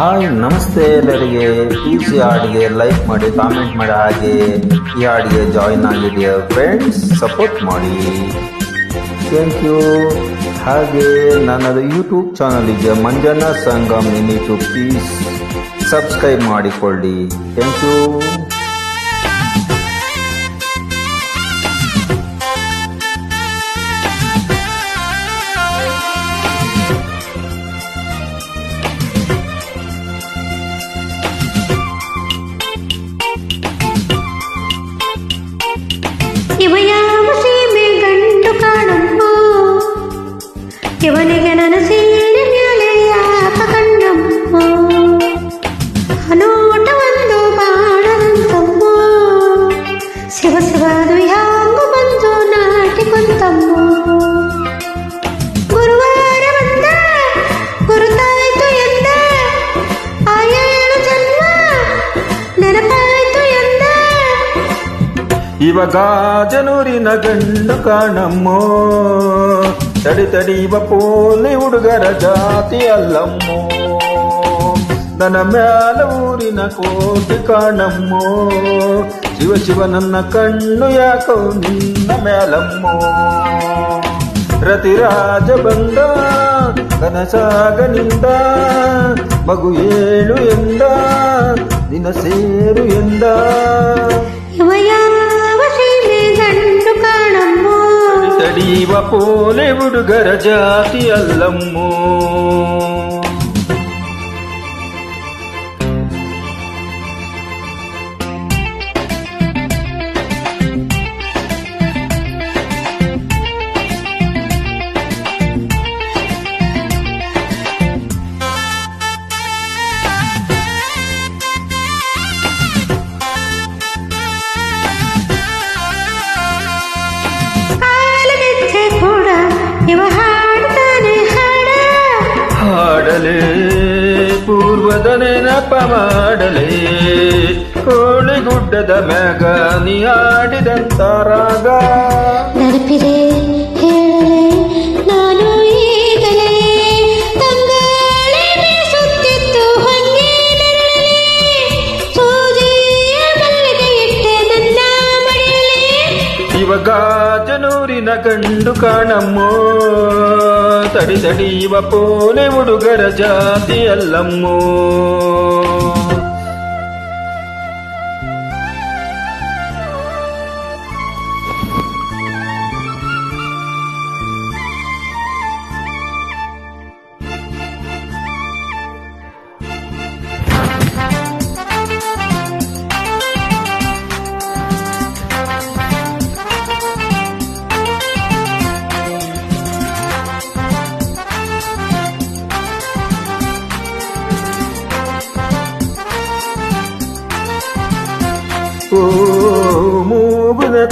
Hi, ನಮಸ್ತೆ ಎಲ್ಲರಿಗೆ. ಈ ಹಾಡಿಗೆ ಲೈಕ್ ಮಾಡಿ, ಕಾಮೆಂಟ್ ಮಾಡಿ, ಹಾಗೆ ಈ ಹಾಡಿಗೆ ಜಾಯಿನ್ ಆಗಿದೆಯಾ ಫ್ರೆಂಡ್ಸ್ ಸಪೋರ್ಟ್ ಮಾಡಿ. ಥ್ಯಾಂಕ್ ಯು ಹಾಗೆ ನನ್ನದು ಯೂಟ್ಯೂಬ್ ಚಾನಲ್ ಇದೆ ಮಂಜನಾ ಸಂಗಮ್, ಇನ್ ಯೂಟ್ಯೂಬ್ ಪ್ಲೀಸ್ ಸಬ್ಸ್ಕ್ರೈಬ್ ಮಾಡಿಕೊಳ್ಳಿ. ಥ್ಯಾಂಕ್ ಯು ಇವನಿಗೆ ನನ್ನ ಸೀರೆ ಮ್ಯಾಲೆ ಯಾಕ ಕಂಡಮ್ಮ ನೋಟ ಒಂದು ಬಾಣದಂತಮ್ಮ ಶಿವ ಶಿವದು ಯಾವ ಬಂದು ನಾಟಿ ಕುಂತಮ್ಮ ಗುರುವಾರ ಬಂದ ಗುರುತಾಯ್ತು ಎಂದ ಆ ಏಳು ಜನ್ಮ ನೆನಪಾಯ್ತು ಎಂದ ಇವಾಗ ಜನೂರಿನ ಗಂಡು ಕಾಣಮ್ಮೋ ತಡಿ ತಡಿ ಪೋಲಿ ಹುಡುಗರ ಜಾತಿ ಅಲ್ಲಮ್ಮೋ. ನನ್ನ ಮ್ಯಾಲ ಊರಿನ ಕೋಟಿ ಕಾಣಮ್ಮೋ. ಶಿವ ಶಿವ ನನ್ನ ಕಣ್ಣು ಯಾಕೋ ನಿನ್ನ ಮ್ಯಾಲಮ್ಮೋ. ರತಿರಾಜ ಬಂದ ಕನಸಾಗನಿಂದ, ಮಗು ಏಳು ಎಂದ, ನಿನ್ನ ಸೇರು ಎಂದ. సడీవ పోలెవుడు గరజాతి అల్లమ్మో. ಹಾಡಲೇ ಪೂರ್ವದ ನೆನಪ ಮಾಡಲೇ. ಕೋಳಿಗುಡ್ಡದ ಮ್ಯಾಗ ನೀ ಆಡಿದಂತ ರಾಗ. ನೆನಪಿದೆ ಹೇಳಲೆ ನಾನು ಈಗಲೇ. ತಂಗಾಳಿ ಬೀಸುತ್ತಿತ್ತು ಹೊಂಗೆ ನೆರಳಲ್ಲಿ ಸೂಜಿಯ ಮಲ್ಲಿಗೆ ಇಟ್ಟೆ ನನ್ನ ಮಡಿಲಲ್ಲಿ ಇವಾಗ ಜನೂರಿನ ಗಂಡು ಕಾಣಮ್ಮೋ ತಡಿ ತಡಿಯುವ ಪೋಲೆ ಹುಡುಗರ ಜಾತಿ ಅಲ್ಲಮ್ಮೋ ಓ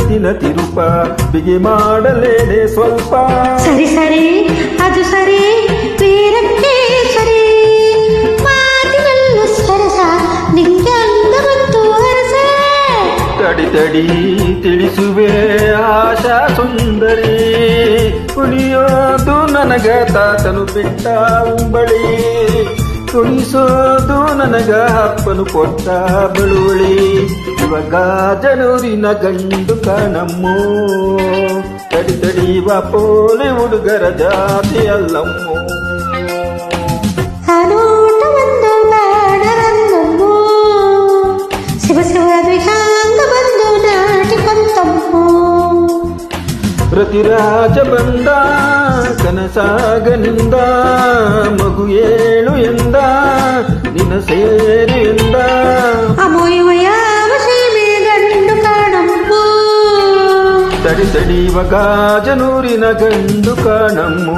ತಿನ ತಿರುಪ ಬಿಗಿ ಮಾಡಲೇನೆ ಸ್ವಲ್ಪ. ಸರಿ ಸರಿ ಅದು ಸರಿ ಸರಿ. ಮಾತಿನಲ್ಲೂ ಸರಸ ನಿಂಗೆ ಅಂದ ಅರಸ. ತಡಿ ತಡಿ ತಿಳಿಸುವೆ ಆಶಾ ಸುಂದರಿ. ಕುಣಿಯೋದು ನನಗ ತಾತನು ಬಿಟ್ಟ ಉಂಬಳಿ. ಕುಣಿಸೋದು ನನಗ ಅಪ್ಪನು ಕೊಟ್ಟ ಬಳುವಳಿ ಇವಾಗ ಜನೂರಿನ ಗಂಡು ಕಣಮ್ಮೋ ತಡಿ ತಡಿವ ಪೋಲೆ ಹುಡುಗರ ಜಾತಿ ಅಲ್ಲಮ್ಮೋ ಆನೋಟ ಒಂದು ಬಾಣರಲ್ಲಮ್ಮೋ ಶಿವ ಶಿವದು ಹ್ಯಾಂಗ ಬಂದು ನಾಟಿಕೊಂತಮ್ಮೋ ಪ್ರತಿರಾಜ ಬಂದ ಕನಸಾಗನಿಂದ ಮಗು ಏಳು ಎಂದ ನಿನ್ನ ಸೇರಿ ಎಂದ ಅಮೋಯುವ ಯಾವ ಸೀಮೆ ಗಂಡು ಕಾಣಮ್ಮೋ ತಡಿ ತಡಿವ ಗಾಜನೂರಿನ ಗಂಡು ಕಾಣಮ್ಮು